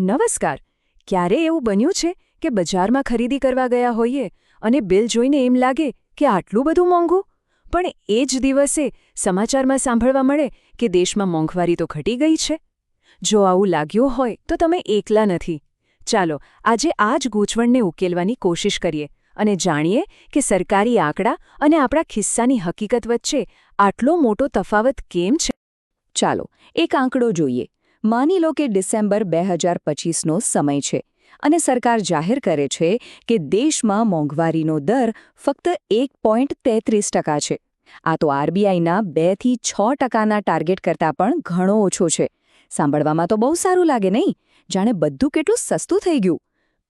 નમસ્કાર. ક્યારે એવું બન્યું છે કે બજારમાં ખરીદી કરવા ગયા હોઈએ અને બિલ જોઈને એમ લાગે કે આટલું બધું મોંઘું? પણ એ જ દિવસે સમાચારમાં સાંભળવા મળે કે દેશમાં મોંઘવારી તો ઘટી ગઈ છે. જો આવું લાગ્યું હોય તો તમે એકલા નથી. ચાલો, આજે આ જ ગૂંચવણને ઉકેલવાની કોશિશ કરીએ અને જાણીએ કે સરકારી આંકડા અને આપણા ખિસ્સાની હકીકત વચ્ચે આટલો મોટો તફાવત કેમ છે? ચાલો, એક આંકડો જોઈએ. માની લો કે ડિસેમ્બર બે હજાર પચીસનો સમય છે અને સરકાર જાહેર કરે છે કે દેશમાં મોંઘવારીનો દર ફક્ત એક પોઈન્ટ તેત્રીસ ટકા છે. આ તો આરબીઆઈના બેથી છ ટકાના ટાર્ગેટ કરતાં પણ ઘણો ઓછો છે. સાંભળવામાં તો બહુ સારું લાગે નહીં? જાણે બધું કેટલું સસ્તું થઈ ગયું.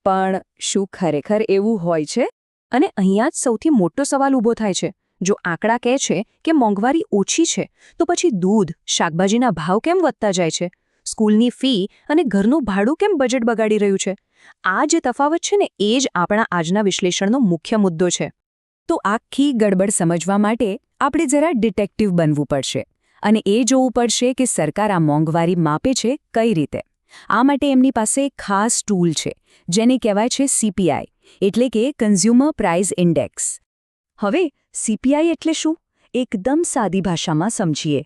પણ શું ખરેખર એવું હોય છે? અને અહીંયા જ સૌથી મોટો સવાલ ઊભો થાય છે. જો આંકડા કહે છે કે મોંઘવારી ઓછી છે, તો પછી દૂધ, શાકભાજીના ભાવ કેમ વધતા જાય છે? સ્કૂલની ફી અને ઘરનું ભાડું કેમ બજેટ બગાડી રહ્યું છે? આ જે તફાવત છે ને, એ જ આપણા આજના વિશ્લેષણનો મુખ્ય મુદ્દો છે. તો આખી ગડબડ સમજવા માટે આપણે જરા ડિટેક્ટિવ બનવું પડશે અને એ જોવું પડશે કે સરકાર આ મોંઘવારી માપે છે કઈ રીતે. આ માટે એમની પાસે ખાસ ટૂલ છે, જેને કહેવાય છે સીપીઆઈ એટલે કે કન્ઝ્યુમર પ્રાઇસ ઇન્ડેક્સ હવે સીપીઆઈ એટલે શું? એકદમ સાદી ભાષામાં સમજીએ.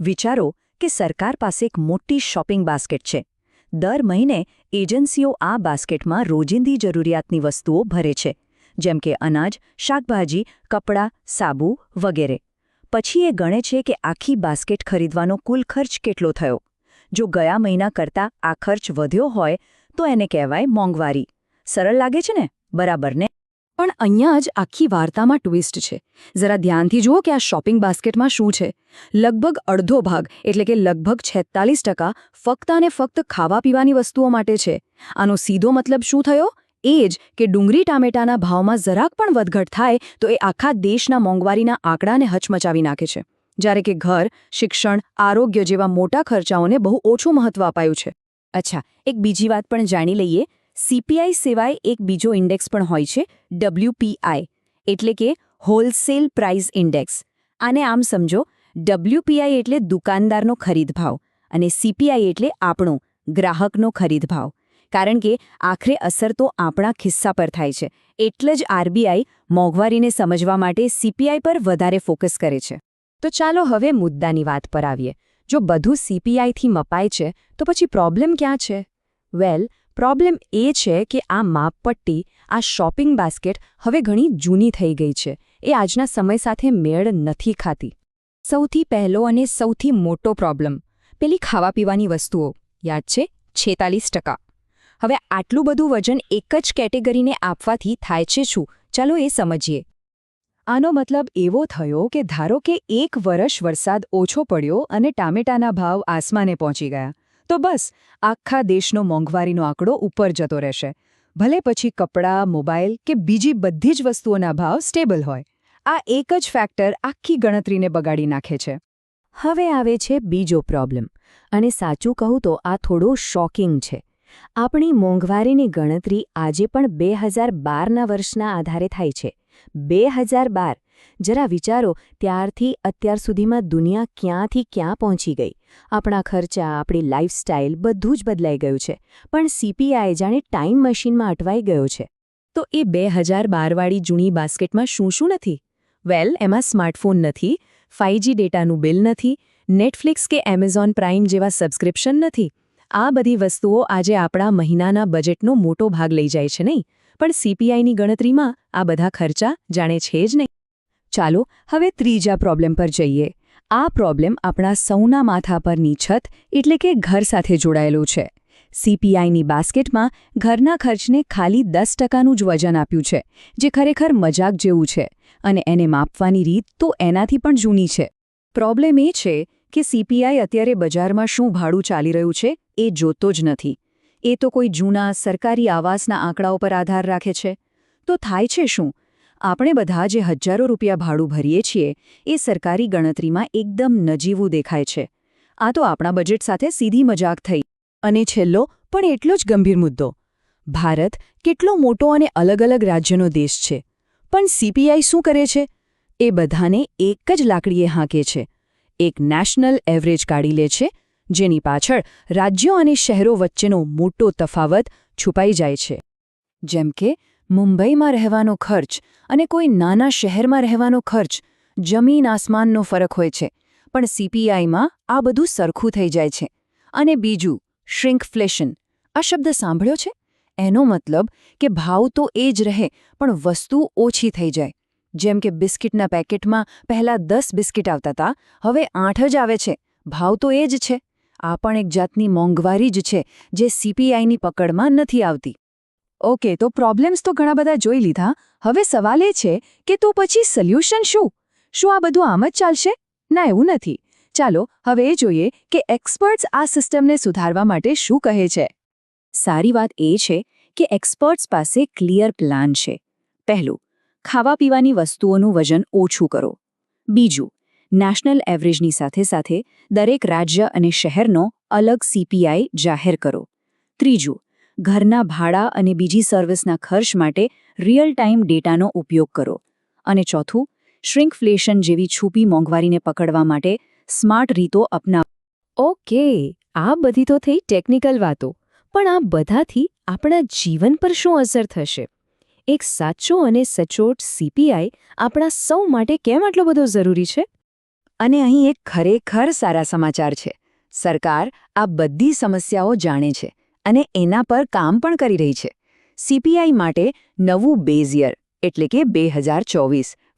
વિચારો કે સરકાર પાસે એક મોટી શોપિંગ બાસ્કેટ છે. દર મહિને એજન્સીઓ આ બાસ્કેટમાં રોજિંદી જરૂરિયાતની વસ્તુઓ ભરે છે, જેમ કે અનાજ, શાકભાજી, કપડાં, સાબુ વગેરે. પછી એ ગણે છે કે આખી બાસ્કેટ ખરીદવાનો કુલ ખર્ચ કેટલો થયો. જો ગયા મહિના કરતાં આ ખર્ચ વધ્યો હોય, તો એને કહેવાય મોંઘવારી. સરળ લાગે છે ને? બરાબર ને? પણ અહીંયા જ આખી વાર્તામાં ટ્વિસ્ટ છે. જરા ધ્યાનથી જુઓ કે આ શોપિંગ બાસ્કેટમાં શું છે. લગભગ અડધો ભાગ, એટલે કે લગભગ છેતાલીસ ફક્ત અને ફક્ત ખાવા પીવાની વસ્તુઓ માટે છે. આનો સીધો મતલબ શું થયો? એ જ કે ડુંગળી ટામેટાના ભાવમાં જરાક પણ વધઘટ થાય તો એ આખા દેશના મોંઘવારીના આંકડાને હચમચાવી નાખે છે. જ્યારે કે ઘર, શિક્ષણ, આરોગ્ય જેવા મોટા ખર્ચાઓને બહુ ઓછું મહત્વ અપાયું છે. અચ્છા, એક બીજી વાત પણ જાણી લઈએ. સીપીઆઈ સિવાય એક બીજો ઇન્ડેક્સ પણ હોય છે ડબલ્યુપીઆઈ એટલે કે હોલસેલ પ્રાઇસ ઇન્ડેક્સ આને આમ સમજો ડબલ્યુપીઆઈ એટલે દુકાનદારનો ખરીદ ભાવ અને સીપીઆઈ એટલે આપણો, ગ્રાહકનો ખરીદ ભાવ કારણ કે આખરે અસર તો આપણા ખિસ્સા પર થાય છે. એટલે જ આરબીઆઈ મોંઘવારીને સમજવા માટે સીપીઆઈ પર વધારે ફોકસ કરે છે. તો ચાલો હવે મુદ્દાની વાત પર આવીએ. જો બધું સીપીઆઈથી મપાય છે, તો પછી પ્રોબ્લેમ ક્યાં છે? વેલ પ્રોબ્લેમ એ છે કે આ માપપટ્ટી આ શોપિંગ બાસ્કેટ હવે ઘણી જૂની થઈ ગઈ છે. એ આજના સમય સાથે મેળ નથી ખાતી. સૌથી પહેલો અને સૌથી મોટો પ્રોબ્લેમ, પેલી ખાવા પીવાની વસ્તુઓ, યાદ છે? છેતાલીસ ટકા. હવે આટલું બધું વજન એક જ કેટેગરીને આપવાથી થાય છે શું? ચાલો એ સમજીએ. આનો મતલબ એવો થયો કે ધારો કે એક વર્ષ વરસાદ ઓછો પડ્યો અને ટામેટાના ભાવ આસમાને પહોંચી ગયા તો બસ, આખા દેશનો મોંઘવારીનો આંકડો ઉપર જતો રહેશે. ભલે પછી કપડાં, મોબાઈલ કે બીજી બધી જ વસ્તુઓના ભાવ સ્ટેબલ હોય. આ એક જ ફેક્ટર આખી ગણતરીને બગાડી નાખે છે. હવે આવે છે બીજો પ્રોબ્લેમ. અને સાચું કહું તો આ થોડો શોકિંગ છે. આપણી મોંઘવારીની ગણતરી આજે પણ બે હજાર બારના વર્ષના આધારે થાય છે. બે હજાર બાર જરા વિચારો, ત્યારથી અત્યાર સુધીમાં દુનિયા ક્યાંથી ક્યાં પહોંચી ગઈ? આપણા ખર્ચા, આપણી લાઇફસ્ટાઇલ બધું જ બદલાઈ ગયું છે, પણ સીપીઆઈ જાણે ટાઈમ મશીનમાં અટવાઈ ગયો છે. તો એ બે હજાર બારવાળી જૂની બાસ્કેટમાં શું શું નથી? વેલ એમાં સ્માર્ટફોન નથી ફાઇવજી ડેટાનું બિલ નથી નેટફ્લિક્સ કે એમેઝોન પ્રાઇમ જેવા સબસ્ક્રિપ્શન નથી. આ બધી વસ્તુઓ આજે આપણા મહિનાના બજેટનો મોટો ભાગ લઈ જાય છે નહીં? પણ સીપીઆઈની ગણતરીમાં આ બધા ખર્ચા જાણે છે જ નહીં. ચાલો હવે ત્રીજા પ્રોબ્લેમ પર જઈએ. આ પ્રોબ્લેમ આપણા સૌના માથા પરની છત એટલે કે ઘર સાથે જોડાયેલું છે. સીપીઆઈની બાસ્કેટમાં ઘરના ખર્ચને ખાલી દસ ટકાનું જ વજન આપ્યું છે, જે ખરેખર મજાક જેવું છે અને એને માપવાની રીત તો એનાથી પણ જૂની છે. પ્રોબ્લેમ એ છે કે સીપીઆઈ અત્યારે બજારમાં શું ભાડું ચાલી રહ્યું છે એ જોતો જ નથી. એ તો કોઈ જૂના સરકારી આવાસના આંકડાઓ પર આધાર રાખે છે. તો થાય છે શું? આપણે બધા જે હજારો રૂપિયા ભાડું ભરીએ છીએ, એ સરકારી ગણતરીમાં એકદમ નજીવું દેખાય છે. આ તો આપણા બજેટ સાથે સીધી મજાક થઈ. અને છેલ્લો, પણ એટલો જ ગંભીર મુદ્દો. ભારત કેટલો મોટો અને અલગ અલગ રાજ્યનો દેશ છે. પણ સીપીઆઈ શું કરે છે? એ બધાને એક જ લાકડીએ હાંકે છે. એક નેશનલ એવરેજ કાઢી લે છે, જેની પાછળ રાજ્યો અને શહેરો વચ્ચેનો મોટો તફાવત છુપાઈ જાય છે. જેમ કે મુંબઈમાં રહેવાનો ખર્ચ અને કોઈ નાના શહેરમાં રહેવાનો ખર્ચ, જમીન આસમાનનો ફરક હોય છે. પણ સીપીઆઈમાં આ બધું સરખું થઈ જાય છે. અને બીજું શ્રિંકફ્લેશન આ શબ્દ સાંભળ્યો છે? એનો મતલબ કે ભાવ તો એ જ રહે, પણ વસ્તુ ઓછી થઈ જાય. જેમ કે બિસ્કિટના પેકેટમાં પહેલાં દસ બિસ્કિટ આવતા હતા હવે આઠ જ આવે છે. ભાવ તો એ જ છે. આ પણ એક જાતની મોંઘવારી જ છે, જે સીપીઆઈની પકડમાં નથી આવતી. ઓકે, તો પ્રોબ્લેમ્સ તો ઘણા બધા જોઈ લીધા. હવે સવાલ એ છે કે તો પછી સોલ્યુશન શું? શું આ બધું આમ જ ચાલશે? ના, એવું નથી. ચાલો, હવે એ જોઈએ કે એક્સપર્ટ્સ આ સિસ્ટમને સુધારવા માટે શું કહે છે. સારી વાત એ છે કે એક્સપર્ટ્સ પાસે ક્લિયર પ્લાન છે. પહેલું, ખાવા પીવાની વસ્તુઓનું વજન ઓછું કરો. બીજું નેશનલ એવરેજની સાથે સાથે દરેક રાજ્ય અને શહેરનો અલગ સીપીઆઈ જાહેર કરો. ત્રીજું ઘરના ભાડા અને બીજી સર્વિસના ખર્ચ માટે રિયલ ટાઈમ ડેટાનો ઉપયોગ કરો. અને ચોથું શ્રિંકફ્લેશન જેવી છૂપી મોંઘવારીને પકડવા માટે સ્માર્ટ રીતો અપનાવો. ઓકે આ બધી તો થઈ ટેકનિકલ વાતો પણ આ બધાથી આપણા જીવન પર શું અસર થશે? એક સાચો અને સચોટ સીપીઆઈ આપણા સૌ માટે કેમ આટલો બધો જરૂરી છે? અને અહીં એક ખરેખર સારા સમાચાર છે. સરકાર આ બધી સમસ્યાઓ જાણે છે. અને એના પર કામ પણ કરી રહી છે. સીપીઆઈ માટે નવું બેઝિયર, એટલે કે બે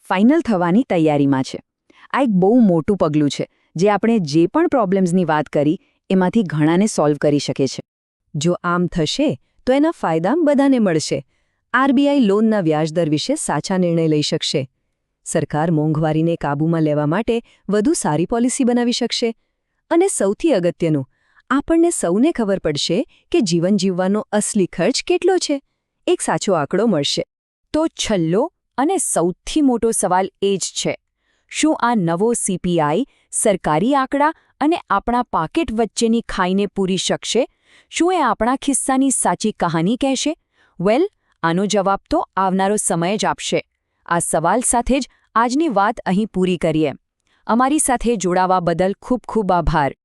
ફાઇનલ થવાની તૈયારીમાં છે. આ એક બહુ મોટું પગલું છે, જે આપણે જે પણ પ્રોબ્લેમ્સની વાત કરી, એમાંથી ઘણાને સોલ્વ કરી શકે છે. જો આમ થશે, તો એના ફાયદા બધાને મળશે. આરબીઆઈ લોનના વ્યાજદર વિશે સાચા નિર્ણય લઈ શકશે. સરકાર મોંઘવારીને કાબૂમાં લેવા માટે વધુ સારી પોલિસી બનાવી શકશે. અને સૌથી અગત્યનું આપણને સૌને ખબર પડશે કે જીવન જીવવાનો અસલી ખર્ચ કેટલો છે. એક સાચો આંકડો મળશે. તો છલ્લો અને સૌથી મોટો સવાલ એ જ છે, શું આ નવો સીપીઆઈ સરકારી આંકડા અને આપણા પાકેટ વચ્ચેની ખાઈને પૂરી શકશે? શું એ આપણા ખિસ્સાની સાચી કહાની કહેશે? વેલ, આનો જવાબ તો આવનારો સમય જ આપશે. આ સવાલ સાથે જ આજની વાત અહીં પૂરી કરીએ. અમારી સાથે જોડાવા બદલ ખૂબ ખૂબ આભાર.